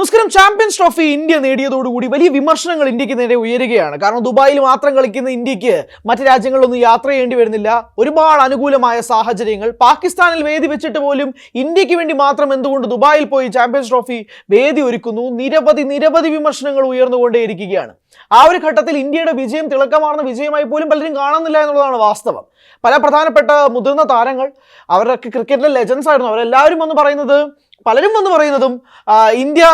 നമസ്കാരം. Champions trophy India നേടിയതോടുകൂടി വലിയ വിമർശനങ്ങൾ ഇന്ത്യയ്ക്ക് നേരെ ഉയരുകയാണ്. കാരണം ദുബായിൽ മാത്രം കളിക്കുന്ന ഇന്ത്യയ്ക്ക് മറ്റ് രാജ്യങ്ങളിലൊന്നും യാത്ര ചെയ്യേണ്ടി വരുന്നില്ല. ഒരുപാട് അനുകൂലമായ സാഹചര്യങ്ങൾ. പാകിസ്ഥാനിൽ വേദി വെച്ചിട്ട് പോലും ഇന്ത്യയ്ക്ക് വേണ്ടി മാത്രം എന്തുകൊണ്ട് ദുബായിൽ പോയി ചാമ്പ്യൻസ് ട്രോഫി വേദി ഒരുക്കുന്നു? നിരവധി നിരവധി വിമർശനങ്ങൾ ഉയർന്നുകൊണ്ടേയിരിക്കുകയാണ്. ആ ഒരു ഘട്ടത്തിൽ ഇന്ത്യയുടെ വിജയം തിളക്കമാർന്ന വിജയമായി പോലും പലരും കാണുന്നില്ല എന്നുള്ളതാണ് വാസ്തവം. പല പ്രധാനപ്പെട്ട മുതിർന്ന താരങ്ങൾ അവരൊക്കെ ക്രിക്കറ്റിലെ ലെജൻസ് ആയിരുന്നു. അവരെല്ലാവരും വന്ന് പറയുന്നത് പലരും വന്ന് പറയുന്നതും ഇന്ത്യ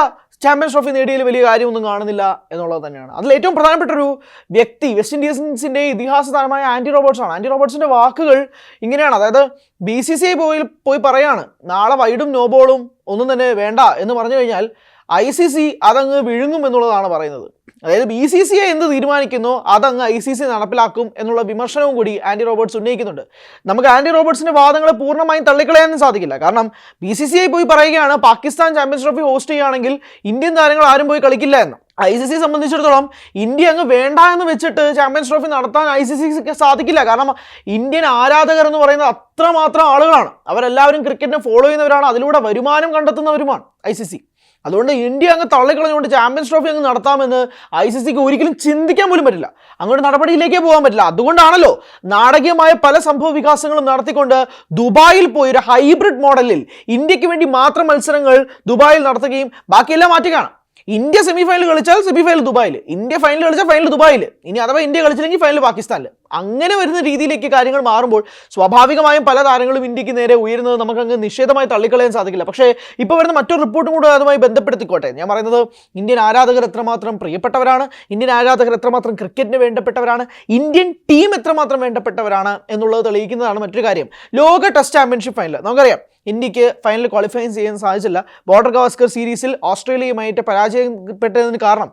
ചാമ്പ്യൻസ് ട്രോഫി നേടിയതിൽ വലിയ കാര്യമൊന്നും കാണുന്നില്ല എന്നുള്ളത് തന്നെയാണ്. അതിൽ ഏറ്റവും പ്രധാനപ്പെട്ട ഒരു വ്യക്തി വെസ്റ്റ് ഇൻഡീസിന്റെ ഇതിഹാസ താരമായ ആന്റി റോബർട്സ് ആണ്. ആന്റി റോബോട്ട്സിന്റെ വാക്കുകൾ ഇങ്ങനെയാണ്. അതായത് ബി സി സി ഐ പോയി പോയി പറയാണ് നാളെ വൈഡും നോബോളും ഒന്നും തന്നെ വേണ്ട എന്ന് പറഞ്ഞു കഴിഞ്ഞാൽ ഐ സി സി അതങ്ങ് വിഴുങ്ങും എന്നുള്ളതാണ് പറയുന്നത്. അതായത് ബി സി സി എന്ത് തീരുമാനിക്കുന്നു അതങ്ങ് ഐ സി സി നടപ്പിലാക്കും എന്നുള്ള വിമർശനവും കൂടി ആന്റി റോബർട്സ് ഉന്നയിക്കുന്നുണ്ട്. നമുക്ക് ആന്റി റോബർട്സിന്റെ വാദങ്ങളെ പൂർണമായും തള്ളിക്കളയാനും സാധിക്കില്ല. കാരണം ബി സി സി ഐ പോയി പറയുകയാണ് പാകിസ്ഥാൻ ചാമ്പ്യൻസ് ട്രോഫി ഹോസ്റ്റ് ചെയ്യുകയാണെങ്കിൽ ഇന്ത്യൻ താരങ്ങൾ ആരും പോയി കളിക്കില്ല എന്ന്. ഐ സി സി സംബന്ധിച്ചിടത്തോളം ഇന്ത്യ അങ്ങ് വേണ്ട എന്ന് വെച്ചിട്ട് ചാമ്പ്യൻസ് ട്രോഫി നടത്താൻ ഐ സി സിക്ക് സാധിക്കില്ല. കാരണം ഇന്ത്യൻ ആരാധകർ എന്ന് പറയുന്നത് അത്രമാത്രം ആളുകളാണ്. അവരെല്ലാവരും ക്രിക്കറ്റിനെ ഫോളോ ചെയ്യുന്നവരാണ്. അതിലൂടെ വരുമാനം കണ്ടെത്തുന്നവരുമാണ് ഐ സി സി. അതുകൊണ്ട് ഇന്ത്യ അങ്ങ് തള്ളിക്കളഞ്ഞുകൊണ്ട് ചാമ്പ്യൻസ് ട്രോഫി അങ്ങ് നടത്താമെന്ന് ഐ സി സിക്ക് ഒരിക്കലും ചിന്തിക്കാൻ പോലും പറ്റില്ല. അങ്ങോട്ട് നടപടിയിലേക്കേ പോകാൻ പറ്റില്ല. അതുകൊണ്ടാണല്ലോ നാടകീയമായ പല സംഭവ വികാസങ്ങളും നടത്തിക്കൊണ്ട് ദുബായിൽ പോയി ഒരു ഹൈബ്രിഡ് മോഡലിൽ ഇന്ത്യയ്ക്ക് വേണ്ടി മാത്രം മത്സരങ്ങൾ ദുബായിൽ നടത്തുകയും ബാക്കിയെല്ലാം മാറ്റുകയാണ് ഇന്ത്യ സെമിഫൈനൽ കളിച്ചാൽ സെമിഫൈനൽ ദുബായിൽ. ഇന്ത്യ ഫൈനൽ കളിച്ചാൽ ഫൈനൽ ദുബായിൽ. ഇനി അഥവാ ഇന്ത്യ കളിച്ചില്ലെങ്കിൽ ഫൈനൽ പാകിസ്ഥാനിൽ അങ്ങനെ വരുന്ന രീതിയിലേക്ക് കാര്യങ്ങൾ മാറുമ്പോൾ സ്വാഭാവികമായും പല താരങ്ങളും ഇന്ത്യയ്ക്ക് നേരെ ഉയരുന്നത് നമുക്ക് അങ്ങ് നിഷേധമായി തള്ളിക്കളയാൻ സാധിക്കില്ല. പക്ഷേ ഇപ്പോൾ വരുന്ന മറ്റൊരു റിപ്പോർട്ടും കൂടെ അതുമായി ബന്ധപ്പെടുത്തിക്കോട്ടെ. ഞാൻ പറയുന്നത് ഇന്ത്യൻ ആരാധകർ എത്രമാത്രം പ്രിയപ്പെട്ടവരാണ് ഇന്ത്യൻ ആരാധകർ എത്രമാത്രം ക്രിക്കറ്റിന് വേണ്ടപ്പെട്ടവരാണ് ഇന്ത്യൻ ടീം എത്രമാത്രം വേണ്ടപ്പെട്ടവരാണ് എന്നുള്ളത് തെളിയിക്കുന്നതാണ് മറ്റൊരു കാര്യം. ലോക ടെസ്റ്റ് ചാമ്പ്യൻഷിപ്പ് ഫൈനൽ നമുക്കറിയാം ഇന്ത്യയ്ക്ക് ഫൈനൽ ക്വാളിഫൈ ചെയ്യാൻ സാധിച്ചില്ല. ബോർഡർ ഗവാസ്കർ സീരീസിൽ ഓസ്ട്രേലിയയുമായിട്ട് പരാജയപ്പെട്ടതിന് കാരണം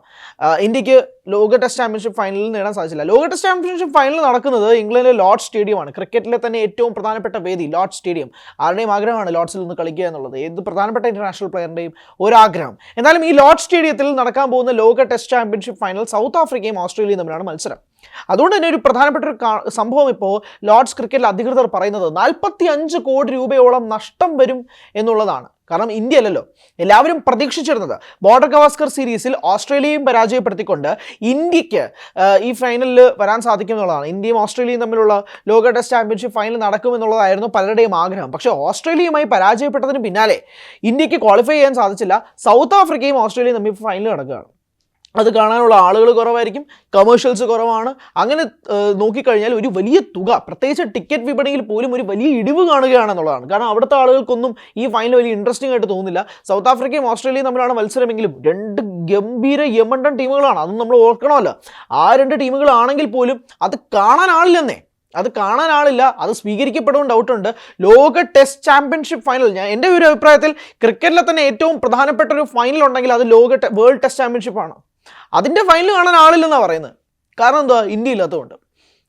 ഇന്ത്യയ്ക്ക് ലോക ടെസ്റ്റ് ചാമ്പ്യൻഷിപ്പ് ഫൈനലിൽ നേടാൻ സാധിച്ചില്ല. ലോക ടെസ്റ്റ് ചാമ്പ്യൻഷിപ്പ് ഫൈനൽ നടക്കുന്നത് ഇംഗ്ലണ്ടിലെ ലോർഡ് സ്റ്റേഡിയമാണ്. ക്രിക്കറ്റിലെ തന്നെ ഏറ്റവും പ്രധാനപ്പെട്ട വേദി ലോർഡ് സ്റ്റേഡിയം. ആരുടെയും ആഗ്രഹമാണ് ലോർഡ്സിൽ നിന്ന് കളിക്കുക എന്നുള്ളത്. ഏത് പ്രധാനപ്പെട്ട ഇന്റർനാഷണൽ പ്ലെയറിന്റെയും ഒരാഗ്രഹം എന്നാലും ഈ ലോർഡ് സ്റ്റേഡിയത്തിൽ നടക്കാൻ പോകുന്ന ലോക ടെസ്റ്റ് ചാമ്പ്യൻഷിപ്പ് ഫൈനൽ സൗത്ത് ആഫ്രിക്കയും ഓസ്ട്രേലിയയും തമ്മിലാണ് മത്സരം. അതുകൊണ്ട് തന്നെ ഒരു പ്രധാനപ്പെട്ട ഒരു സംഭവം ഇപ്പോൾ ലോർഡ്സ് ക്രിക്കറ്റിൽ അധികൃതർ പറയുന്നത് നാൽപ്പത്തി അഞ്ച് കോടി രൂപയോളം നഷ്ടം വരും എന്നുള്ളതാണ്. കാരണം ഇന്ത്യ അല്ലല്ലോ എല്ലാവരും പ്രതീക്ഷിച്ചിരുന്നത്. ബോർഡർ ഗവാസ്കർ സീരീസിൽ ഓസ്ട്രേലിയയും പരാജയപ്പെടുത്തിക്കൊണ്ട് ഇന്ത്യയ്ക്ക് ഈ ഫൈനലിൽ വരാൻ സാധിക്കും എന്നുള്ളതാണ്. ഇന്ത്യയും ഓസ്ട്രേലിയയും തമ്മിലുള്ള ലോക ടെസ്റ്റ് ചാമ്പ്യൻഷിപ്പ് ഫൈനൽ നടക്കും എന്നുള്ളതായിരുന്നു പലരുടെയും ആഗ്രഹം. പക്ഷേ ഓസ്ട്രേലിയയുമായി പരാജയപ്പെട്ടതിന് പിന്നാലെ ഇന്ത്യയ്ക്ക് ക്വാളിഫൈ ചെയ്യാൻ സാധിച്ചില്ല. സൗത്ത് ആഫ്രിക്കയും ഓസ്ട്രേലിയയും തമ്മിൽ ഫൈനൽ നടക്കുകയാണ്. അത് കാണാനുള്ള ആളുകൾ കുറവായിരിക്കും കമേഴ്ഷ്യൽസ് കുറവാണ്. അങ്ങനെ നോക്കിക്കഴിഞ്ഞാൽ ഒരു വലിയ തുക പ്രത്യേകിച്ച് ടിക്കറ്റ് വിപണിയിൽ പോലും ഒരു വലിയ ഇടിവ് കാണുകയാണെന്നുള്ളതാണ്. കാരണം അവിടുത്തെ ആളുകൾക്കൊന്നും ഈ ഫൈനൽ വലിയ ഇൻട്രസ്റ്റിംഗ് ആയിട്ട് തോന്നുന്നില്ല. സൗത്ത് ആഫ്രിക്കയും ഓസ്ട്രേലിയയും തമ്മിലാണ് മത്സരമെങ്കിലും രണ്ട് ഗംഭീര യമണ്ടൻ ടീമുകളാണ്. അത് നമ്മൾ ഓർക്കണമല്ലോ. ആ രണ്ട് ടീമുകളാണെങ്കിൽ പോലും അത് കാണാൻ ആളില്ലെന്നേ. അത് കാണാൻ ആളില്ല. അത് സ്വീകരിക്കപ്പെടുമെന്ന് ഡൗട്ടുണ്ട് ലോക ടെസ്റ്റ് ചാമ്പ്യൻഷിപ്പ് ഫൈനൽ ഞാൻ എന്റെ ഒരു അഭിപ്രായത്തിൽ ക്രിക്കറ്റിലെ തന്നെ ഏറ്റവും പ്രധാനപ്പെട്ട ഒരു ഫൈനൽ ഉണ്ടെങ്കിൽ അത് ലോക വേൾഡ് ടെസ്റ്റ് ചാമ്പ്യൻഷിപ്പാണ് അതിന്റെ ഫൈനൽ കാണാൻ ആളില്ലെന്നാണ് പറയുന്നത്. കാരണം എന്താ ഇന്ത്യ ഇല്ലാത്തതുകൊണ്ട്.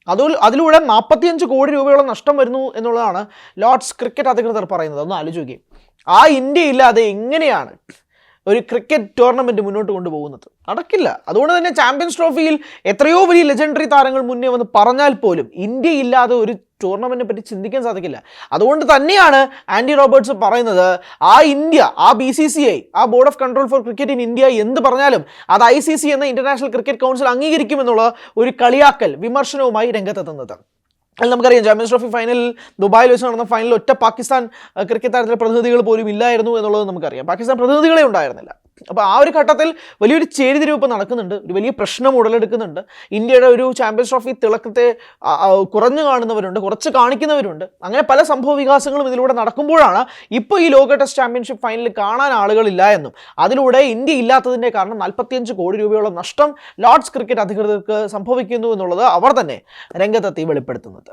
അത് അതിലൂടെ നാൽപ്പത്തിയഞ്ച് കോടി രൂപയോളം നഷ്ടം വരുന്നു എന്നുള്ളതാണ് ലോർഡ്സ് ക്രിക്കറ്റ് അധികൃതർ പറയുന്നത്. ഒന്ന് ആലോചിക്കുകയും ആ ഇന്ത്യ ഇല്ലാതെ എങ്ങനെയാണ് ഒരു ക്രിക്കറ്റ് ടൂർണമെന്റ് മുന്നോട്ട് കൊണ്ടുപോകുന്നത്. നടക്കില്ല. അതുകൊണ്ട് തന്നെ ചാമ്പ്യൻസ് ട്രോഫിയിൽ എത്രയോ വലിയ ലെജൻഡറി താരങ്ങൾ മുന്നേ വന്ന് പറഞ്ഞാൽ പോലും ഇന്ത്യ ഇല്ലാതെ ഒരു ടൂർണമെന്റിനെ പറ്റി ചിന്തിക്കാൻ സാധിക്കില്ല. അതുകൊണ്ട് തന്നെയാണ് ആൻഡി റോബർട്ട്സ് പറയുന്നത് ആ ഇന്ത്യ ആ ബി സി സി ഐ ആ board of control for cricket in India എന്ത് പറഞ്ഞാലും അത് ഐ സി സി എന്ന ഇന്റർനാഷണൽ ക്രിക്കറ്റ് കൗൺസിൽ അംഗീകരിക്കുമെന്നുള്ള ഒരു കളിയാക്കൽ വിമർശനവുമായി രംഗത്തെത്തുന്നത്. അതിൽ നമുക്കറിയാം ചാമ്പ്യൻസ് ട്രോഫി ഫൈനലിൽ ദുബായിൽ വെച്ച് നടന്ന ഫൈനലിൽ ഒറ്റ പാകിസ്ഥാൻ ക്രിക്കറ്റ് താരത്തിലെ പ്രതിനിധികൾ പോലും ഇല്ലായിരുന്നു എന്നുള്ളത് നമുക്കറിയാം. പാകിസ്ഥാൻ പ്രതിനിധികളെ ഉണ്ടായിരുന്നില്ല. അപ്പോൾ ആ ഒരു ഘട്ടത്തിൽ വലിയൊരു ചേരിതിരിവ് ഇപ്പോൾ നടക്കുന്നുണ്ട്. ഒരു വലിയ പ്രശ്നം ഉടലെടുക്കുന്നുണ്ട്. ഇന്ത്യയുടെ ഒരു ചാമ്പ്യൻസ് ട്രോഫി തിളക്കത്തെ കുറഞ്ഞു കാണുന്നവരുണ്ട് കുറച്ച് കാണിക്കുന്നവരുണ്ട്. അങ്ങനെ പല സംഭവ വികാസങ്ങളും ഇതിലൂടെ നടക്കുമ്പോഴാണ് ഇപ്പോൾ ഈ ലോക ടെസ്റ്റ് ചാമ്പ്യൻഷിപ്പ് ഫൈനലിൽ കാണാൻ ആളുകളില്ല എന്നും. അതിലൂടെ ഇന്ത്യ ഇല്ലാത്തതിന്റെ കാരണം നാൽപ്പത്തിയഞ്ച് കോടി രൂപയോളം നഷ്ടം ലോർഡ്സ് ക്രിക്കറ്റ് അധികൃതർക്ക് സംഭവിക്കുന്നു എന്നുള്ളത് അവർ തന്നെ രംഗത്തെത്തി വെളിപ്പെടുത്തുന്നത്.